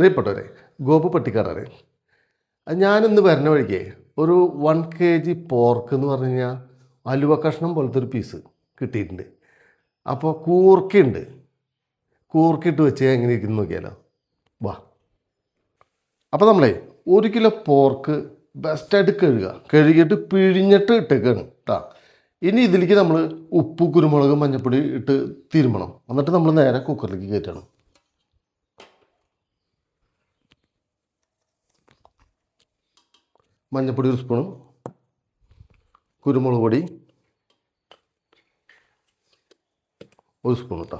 പ്രിയപ്പെട്ടവരെ ഗോപു പട്ടിക്കാടാണ്. ഞാനിന്ന് വരുന്ന വഴിക്ക് ഒരു വൺ കെ ജി പോർക്ക് എന്ന് പറഞ്ഞു കഴിഞ്ഞാൽ അലുവ കഷ്ണം പോലത്തെ ഒരു പീസ് കിട്ടിയിട്ടുണ്ട്. അപ്പോൾ കൂർക്കയുണ്ട്. കൂർക്കിട്ട് വെച്ച് എങ്ങനെ ഇരിക്കുന്നു നോക്കിയാലോ? വാ. അപ്പോൾ നമ്മളെ ഒരു കിലോ പോർക്ക് ബെസ്റ്റായിട്ട് കഴുകുക. കഴുകിയിട്ട് പിഴിഞ്ഞിട്ട് ഇട്ടേക്കാണ് കേട്ടോ ഇനി ഇതിലേക്ക് നമ്മൾ ഉപ്പ് കുരുമുളക് മഞ്ഞൾപ്പൊടി ഇട്ട് തിരുമണം. എന്നിട്ട് നമ്മൾ നേരെ കുക്കറിലേക്ക് കയറ്റണം. മഞ്ഞൾപ്പൊടി ഒരു സ്പൂണ് കുരുമുളക് പൊടി ഒരു സ്പൂൺ കേട്ടോ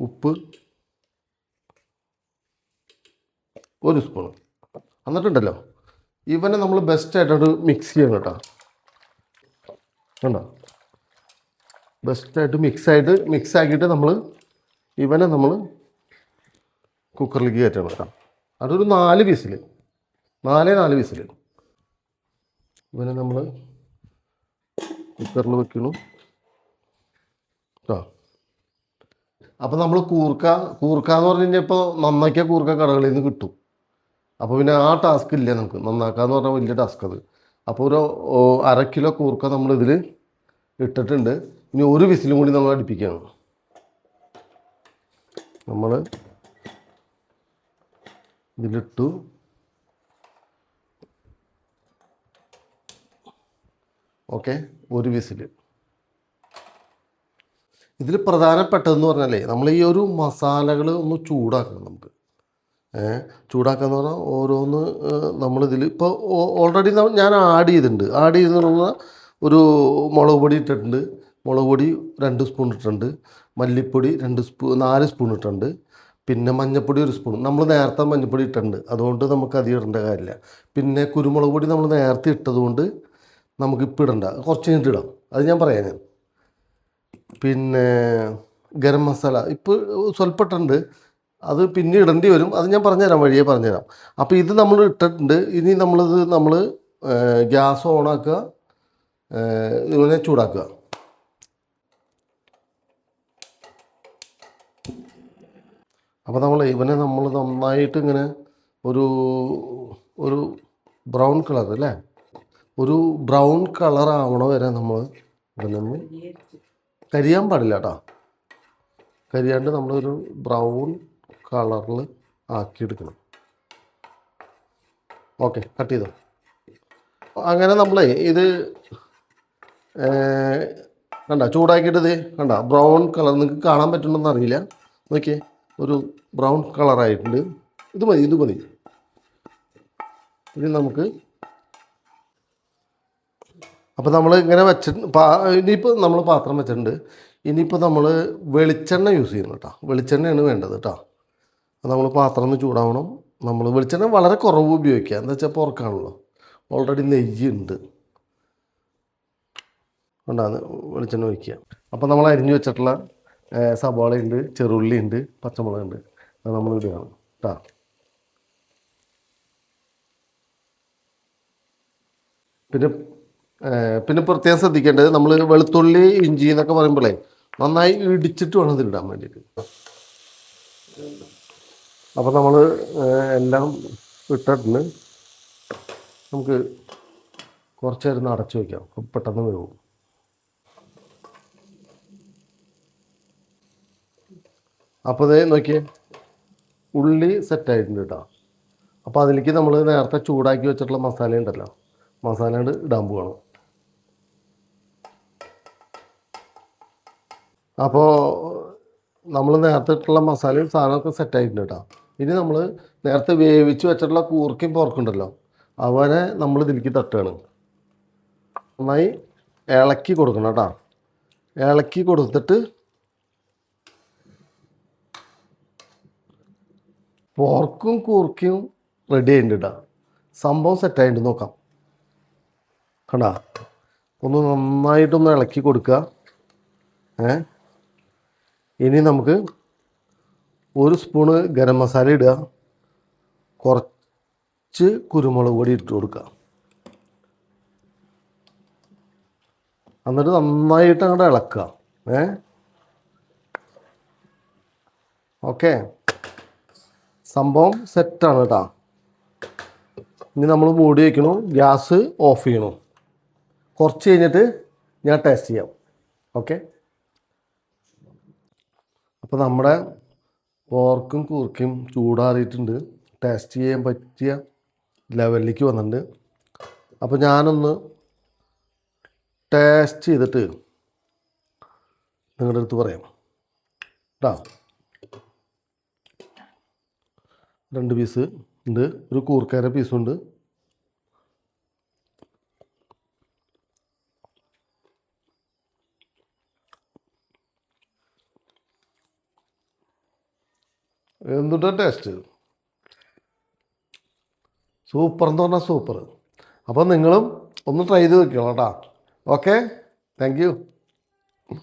ഉപ്പ് ഒരു സ്പൂൺ. എന്നിട്ടുണ്ടല്ലോ ഇവനെ നമ്മൾ ബെസ്റ്റായിട്ടൊരു മിക്സ് ചെയ്യണം കേട്ടോ. കണ്ടോ? ബെസ്റ്റായിട്ട് മിക്സായിട്ട് മിക്സ് ആക്കിയിട്ട് നമ്മൾ ഇവനെ നമ്മൾ കുക്കറിലേക്ക് കയറ്റണം കേട്ടോ. അതൊരു നാല് വിസിൽ നാലേ നാല് വിസിൽ ഇവനെ നമ്മൾ കുക്കറിൽ വെക്കണം. കേട്ടോ അപ്പോൾ നമ്മൾ കൂർക്ക കൂർക്ക എന്ന് പറഞ്ഞു കഴിഞ്ഞാൽ ഇപ്പോൾ നന്നാക്കിയ കൂർക്ക കടകളിൽ നിന്ന് കിട്ടും. അപ്പോൾ പിന്നെ ആ ടാസ്ക് ഇല്ല നമുക്ക്? നന്നാക്കുക എന്ന് പറഞ്ഞാൽ വലിയ ടാസ്ക് അത്. അപ്പോൾ ഒരു അര കിലോ കൂർക്ക നമ്മളിതിൽ ഇട്ടിട്ടുണ്ട്. ഇനി ഒരു വിസിലും കൂടി നമ്മൾ അടുപ്പിക്കുകയാണ് നമ്മൾ ഇതിലിട്ടു. ഓക്കെ ഒരു വിസിൽ ഇതിൽ പ്രധാനപ്പെട്ടതെന്ന് പറഞ്ഞാലേ നമ്മൾ ഈ ഒരു മസാലകൾ ഒന്ന് ചൂടാക്കണം നമുക്ക്. ചൂടാക്കുക എന്ന് പറഞ്ഞാൽ ഓരോന്ന് നമ്മളിതിൽ ഇപ്പോൾ ഓൾറെഡി ഞാൻ ആഡ് ചെയ്തിട്ടുണ്ട്. ആഡ് ചെയ്തെന്നുള്ള ഒരു മുളക് പൊടി ഇട്ടിട്ടുണ്ട്. മുളക് പൊടി രണ്ട് സ്പൂൺ ഇട്ടിട്ടുണ്ട്. മല്ലിപ്പൊടി രണ്ട് സ്പൂ നാല് സ്പൂൺ ഇട്ടിട്ടുണ്ട്. പിന്നെ മഞ്ഞൾപ്പൊടി ഒരു സ്പൂൺ. നമ്മൾ നേരത്തെ മഞ്ഞൾപ്പൊടി ഇട്ടിട്ടുണ്ട്. അതുകൊണ്ട് നമുക്ക് അധികം ഇടേണ്ട കാര്യമില്ല. പിന്നെ കുരുമുളക് പൊടി നമ്മൾ നേരത്തെ ഇട്ടതുകൊണ്ട് നമുക്ക് ഇപ്പം ഇടണ്ട. കുറച്ച് കഴിഞ്ഞിട്ട് ഇടാം. അത് ഞാൻ പറയാം ഞാൻ. പിന്നെ ഗരം മസാല. ഇപ്പോൾ സ്വല്പം ഇട്ടുണ്ട് അത് പിന്നെ ഇടേണ്ടി വരും. അത് ഞാൻ പറഞ്ഞുതരാം വഴിയെ പറഞ്ഞുതരാം. അപ്പോൾ ഇത് നമ്മൾ ഇട്ടിട്ടുണ്ട്. ഇനി നമ്മളിത് നമ്മൾ ഗ്യാസ് ഓണാക്കുക ഇങ്ങനെ ചൂടാക്കുക. അപ്പോൾ നമ്മൾ ഇവനെ നമ്മൾ നന്നായിട്ട് ഇങ്ങനെ ഒരു ഒരു ബ്രൗൺ കളർ അല്ലേ? ഒരു ബ്രൗൺ കളർ ആവണ വരെ നമ്മൾ ഇവനൊന്ന് കരിയാൻ പാടില്ല കേട്ടോ കരിയാണ്ട് നമ്മളൊരു ബ്രൗൺ കളറിൽ ആക്കിയെടുക്കണം. ഓക്കെ കട്ട് ചെയ്തോ. അങ്ങനെ നമ്മളെ ഇത് കണ്ട? ചൂടാക്കിയിട്ട് കണ്ട? ബ്രൗൺ കളർ നിങ്ങൾക്ക് കാണാൻ പറ്റുന്നുണ്ടെന്ന് അറിയില്ല. നോക്കിയേ. ഒരു ബ്രൗൺ കളറായിട്ടുണ്ട്. ഇത് മതി ഇത് മതി. ഇനി നമുക്ക് അപ്പോൾ നമ്മൾ ഇങ്ങനെ വെച്ചിട്ട് പാ ഇനിയിപ്പോൾ നമ്മൾ പാത്രം വെച്ചിട്ടുണ്ട്. ഇനിയിപ്പോൾ നമ്മൾ വെളിച്ചെണ്ണ യൂസ് ചെയ്യുന്നു കേട്ടോ. വെളിച്ചെണ്ണയാണ് വേണ്ടത് കേട്ടോ. നമ്മൾ പാത്രം ഒന്ന് ചൂടാവണം. നമ്മൾ വെളിച്ചെണ്ണ വളരെ കുറവ് ഉപയോഗിക്കുക. എന്താ വെച്ചാൽ പുറക്കാണല്ലോ. ഓൾറെഡി നെയ്യുണ്ട്. ഉണ്ടാകുന്നത് വെളിച്ചെണ്ണ ഒഴിക്കുക. അപ്പോൾ നമ്മൾ അരിഞ്ഞു വെച്ചിട്ടുള്ള സവാളയുണ്ട് ചെറുള്ളി ഉണ്ട് പച്ചമുളകുണ്ട് അത് നമ്മൾ ഇടുകയാണ് കേട്ടോ പിന്നെ പിന്നെ പ്രത്യേകം ശ്രദ്ധിക്കേണ്ടത് നമ്മൾ വെളുത്തുള്ളി ഇഞ്ചി എന്നൊക്കെ പറയുമ്പോഴേ നന്നായി ഇടിച്ചിട്ട് വേണം ഇതിടാൻ വേണ്ടിയിട്ട്. അപ്പോൾ നമ്മൾ എല്ലാം ഇട്ടിട്ടുണ്ട്. നമുക്ക് കുറച്ച് നേരം ഒന്ന് അടച്ചു വയ്ക്കാം പെട്ടെന്ന് വേവും. അപ്പോൾ ഇത് നോക്കിയേ. ഉള്ളി സെറ്റായിട്ടുണ്ട് കേട്ടോ അപ്പോൾ അതിലേക്ക് നമ്മൾ നേരത്തെ ചൂടാക്കി വെച്ചിട്ടുള്ള മസാല ഉണ്ടല്ലോ. മസാല ഇടാൻ പോവാണ്. അപ്പോൾ നമ്മൾ നേരത്തെ ഇട്ടുള്ള മസാലയും സാധനമൊക്കെ സെറ്റായിട്ടുണ്ട് കേട്ടോ ഇനി നമ്മൾ നേരത്തെ വേവിച്ച് വെച്ചിട്ടുള്ള കൂർക്കയും പോർക്കുണ്ടല്ലോ അവനെ നമ്മൾ ഇതിലേക്ക് തട്ടുകയാണ് നന്നായി ഇളക്കി കൊടുക്കണം കേട്ടോ ഇളക്കി കൊടുത്തിട്ട് പോർക്കും കൂർക്കും റെഡി ആയിട്ടുണ്ട് സംഭവം സെറ്റായിട്ട് നോക്കാം. കണ്ടാ? ഒന്ന് നന്നായിട്ടൊന്ന് ഇളക്കി കൊടുക്കുക ഏ? ഇനി നമുക്ക് ഒരു സ്പൂണ് ഗരം മസാല ഇടുക. കുറച്ച് കുരുമുളക് പൊടി ഇട്ട് കൊടുക്കുക എന്നിട്ട് നന്നായിട്ട് അങ്ങോട്ട് ഇളക്കുക. ഏ? ഓക്കെ? സംഭവം സെറ്റാണ് കേട്ടോ ഇനി നമ്മൾ മൂടി വയ്ക്കണു ഗ്യാസ് ഓഫ് ചെയ്യണു. കുറച്ച് കഴിഞ്ഞിട്ട് ഞാൻ ടേസ്റ്റ് ചെയ്യാം. ഓക്കെ? അപ്പോൾ നമ്മുടെ പോർക്കും കൂർക്കയും ചൂടാറിയിട്ടുണ്ട്. ടേസ്റ്റ് ചെയ്യാൻ പറ്റിയ ലെവലിലേക്ക് വന്നിട്ടുണ്ട്. അപ്പോൾ ഞാനൊന്ന് ടേസ്റ്റ് ചെയ്തിട്ട് നിങ്ങളുടെ അടുത്ത് പറയാം. കേട്ടോ രണ്ട് പീസ് ഉണ്ട്. ഒരു കൂർക്കര പീസുണ്ട് എന്തുട്ടാ ടേസ്റ്റ് സൂപ്പർ എന്ന് പറഞ്ഞാൽ സൂപ്പർ അപ്പം നിങ്ങളും ഒന്ന് ട്രൈ ചെയ്ത് നോക്കണം കേട്ടോ. Okay thank you